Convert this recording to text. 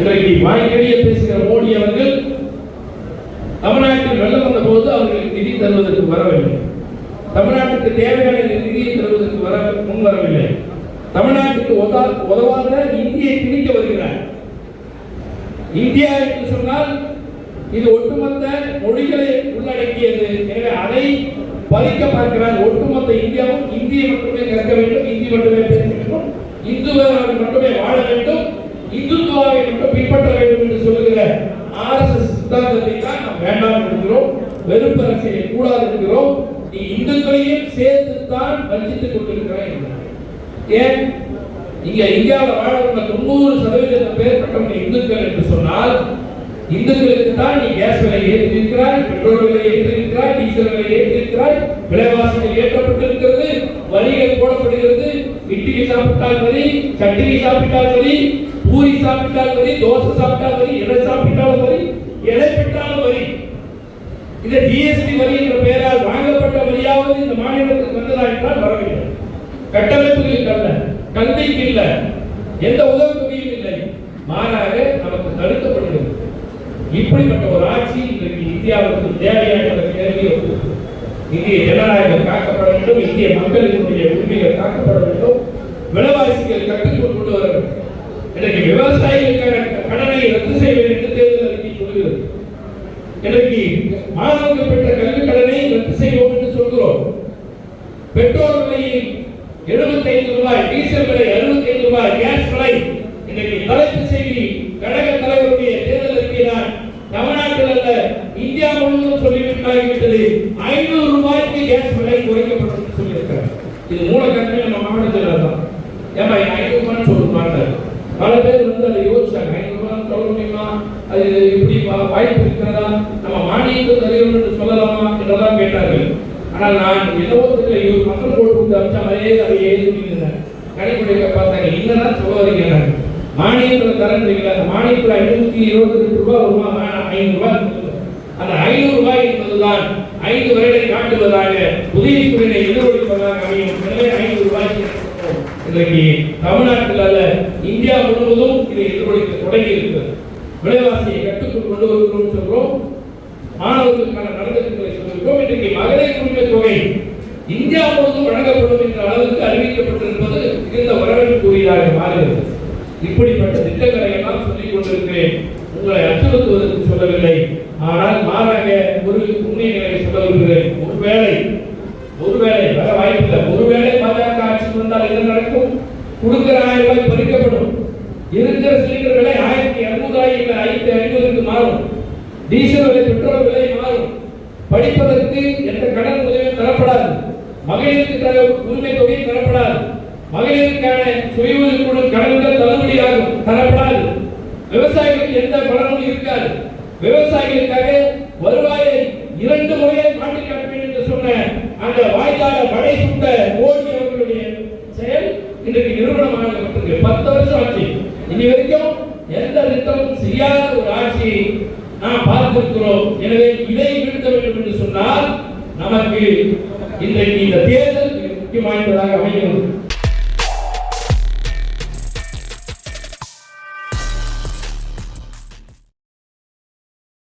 இன்றைக்கு வாய்க்கடிய பேசுகிற மோடி அவர்கள் தமிழ்நாட்டில் வெள்ளம் வந்த போது அவர்களுக்கு நிதி தருவதற்கு வரவில்லை. தமிழ்நாட்டுக்கு தேவையான நிதியை தருவதற்கு வர முன் வரவில்லை. தமிழ்நாட்டுக்கு உதா- உதவாத இந்தியை திணிக்க வருகிறார். இந்தியா என்று சொன்னால் இது ஒட்டுமொத்த மொழிகளை உள்ளடக்கியது. எனவே அதை பறிக்க பார்க்கிறார். ஒட்டுமொத்த இந்தியாவும் இந்தியை மட்டுமே கற்க வேண்டும் இந்தி மட்டுமே பேச வேண்டும் இந்து மட்டுமே வாழ வேண்டும் இந்து மட்டும் பின்பற்ற வேண்டும் என்று சொல்லுகிற ஆர்எஸ்எஸ் சித்தாந்தத்தை தான் நாம் வேண்டாம் என்கிறோம். வெறுப்பு அரசியலை கூடாது என்கிறோம். நீ இந்துக்களையும் சேர்த்து தான் வஞ்சித்துக் கொண்டிருக்கிறாய் ஏன்? இங்க இந்தியாவில் வாழ்றவங்க தொண்ணூறு சதவீதம் பேர்பட்டவங்க இந்துக்கள் என்று சொன்னால் இந்துக்களுக்கு தான் நீ கேஸ் விலை ஏற்றிருக்கிறாய் பெட்ரோல் விலை ஏற்றிருக்கிறாய் டீசல் விலை ஏற்றிருக்கிறாய் விலைவாசிகள் ஏற்றப்பட்டிருக்கிறது வரிகள் போடப்படுகிறது இட்லி சாப்பிட்டால் வரி சட்னி சாப்பிட்டால் சரி பூரி சாப்பிட்டால் வரி தோசை சாப்பிட்டால் சரி எதை சாப்பிட்டாலும் சரி எதை பெற்றாலும் வரி இந்த ஜிஎஸ்டி வரி என்ற பெயரால் வாங்கப்பட்ட வரியாவது இந்த மாநிலத்துக்கு வந்ததா என்றால் வரவில்லை. கட்டமைப்புகளுக்கு அல்ல கல்விக்கு இல்லை எந்த உதவித்தொகையும் இல்லை. மாறாக நமக்கு தடுக்கப்படுகிறது. இப்படிப்பட்ட ஒரு ஆட்சி இன்றைக்கு இந்தியாவுக்கு தேவையான கேள்வி இந்திய ஜனநாயகம் காக்கப்பட வேண்டும் இந்திய மக்களினுடைய உரிமைகள் காக்கப்பட வேண்டும் விலைவாசிகள் கட்டுக்குள் கொண்டு வர வேண்டும் இன்றைக்கு விவசாயிகளுக்கான கடனை ரத்து செய்ய வேண்டும் என்று தேர்தல் அறிக்கை சொல்கிறது இன்றைக்கு மாணவர்கள் பெற்ற கல்வி கடனை ரத்து செய்வோம் என்று சொல்கிறோம். பெட்ரோல் விலையில் 75 ரூபாய் டீசல் விலை 65 ரூபாய் கேஸ் விலை இன்றைக்கு தலைப்பு செய்தி கழக தலைவருடைய தேர்தல் அறிக்கைதான் தமிழ்நாட்டில் அல்ல இந்தியா முழுவதும் சொல்லிவிட்டாகிவிட்டது. ஐநூறு ரூபாய்க்கு கேஸ் விலை குறைக்கப்படும் சொல்லியிருக்கிறார். இது மூலக்கட்டணம் நம்ம மாவட்டத்தில் மாட்டாரு பல பேர் வந்து அதை யோசிச்சாங்க. ஐநூறு ரூபாய் முடியுமா அது இப்படி வாய்ப்பு இருக்கிறதா? நம்ம மானியத்தை தருகிறோம் என்று சொல்லலாமா? என்றெல்லாம் கேட்டார்கள். ஆனால் நான் என்னவோ தெரியல இவர் மக்கள் போட்டு கொடுத்து அமிச்சா மாதிரியே அதை எழுதி சொல்லியிருந்தேன் பார்த்தாங்க. என்னதான் சொல்ல வரீங்க மானியத்தில் தரன்றீங்களா அந்த மானியத்தில் ஐநூற்றி இருபத்தி ரெண்டு ரூபாய் வருமா? ஐநூறு ரூபாய் அந்த ஐநூறு ரூபாய் என்பதுதான் ஐந்து வருடை காட்டுவதாக உதவிக்குறினை எதிரொலிப்பதாக அமையும். எனவே ஐநூறு ரூபாய்க்கு இன்னைக்கு தமிழ்நாட்டில் அல்ல இந்தியா முழுவதும் இதை எதிரொலிக்க தொடங்கி இருக்கிறது விலைவாசியை கட்டுக்குள் கொண்டு வருகிறோம் சொல்றோம். மாணவர்களுக்கான நலத்திட்டங்களை சொல்லியிருக்கோம் இன்றைக்கு மகளிர் உரிமை தொகை இந்தியா முழுவதும் வழங்கப்படும் என்ற அளவுக்கு அறிவிக்கப்பட்டிருப்பது மிகுந்த வரவேற்புக்குரியதாக மாறுகிறது இப்படிப்பட்ட திட்டங்களை எல்லாம் சொல்லிக் கொண்டிருக்கிறேன். உங்களை அச்சுறுத்துவதற்கு சொல்லவில்லை. ஆனால் மாறாக ஒரு உண்மைகளை சொல்ல விரும்புகிறேன். ஒருவேளை ஒருவேளை வர வாய்ப்பில்லை. ஒருவேளை ஆட்சிக்கு வந்தால் என்ன நடக்கும்? கொடுக்கிற ஆயிரம் ரூபாய் பறிக்கப்படும். இருக்கிற சிலிண்டர் விலை ஆயிரத்தி இருநூறு இல்லை ஆயிரத்தி ஐநூறுக்கு மாறும். டீசல் விலை பெட்ரோல் விலை மாறும். படிப்பதற்கு எந்த கடன் உதவியும் தரப்படாது. மகளிருக்கு தர உரிமை தொகையும் தரப்படாது. மகளிருக்கான சுய உதவிக்குழு கடன்கள் தள்ளுபடியாகும் தரப்படாது. விவசாயிகளுக்கு எந்த பலனும் இருக்காது. விவசாயிகளுக்காக வருவாயை இரண்டு முறையை மாற்றி கட்ட வேண்டும் என்று சொன்ன அந்த வாய்க்கால மழை சுட்ட மோடி இன்றைக்கு பத்து வருஷம் ஆட்சி இனி வரைக்கும் எந்த திட்டமும் செய்யாத ஒரு ஆட்சியை நாம் பார்த்திருக்கிறோம். எனவே இதை வீழ்த்த வேண்டும் என்று சொன்னால் நமக்கு இன்றைக்கு இந்த தேர்தல் மிக முக்கியமானதாக அமைகிறது.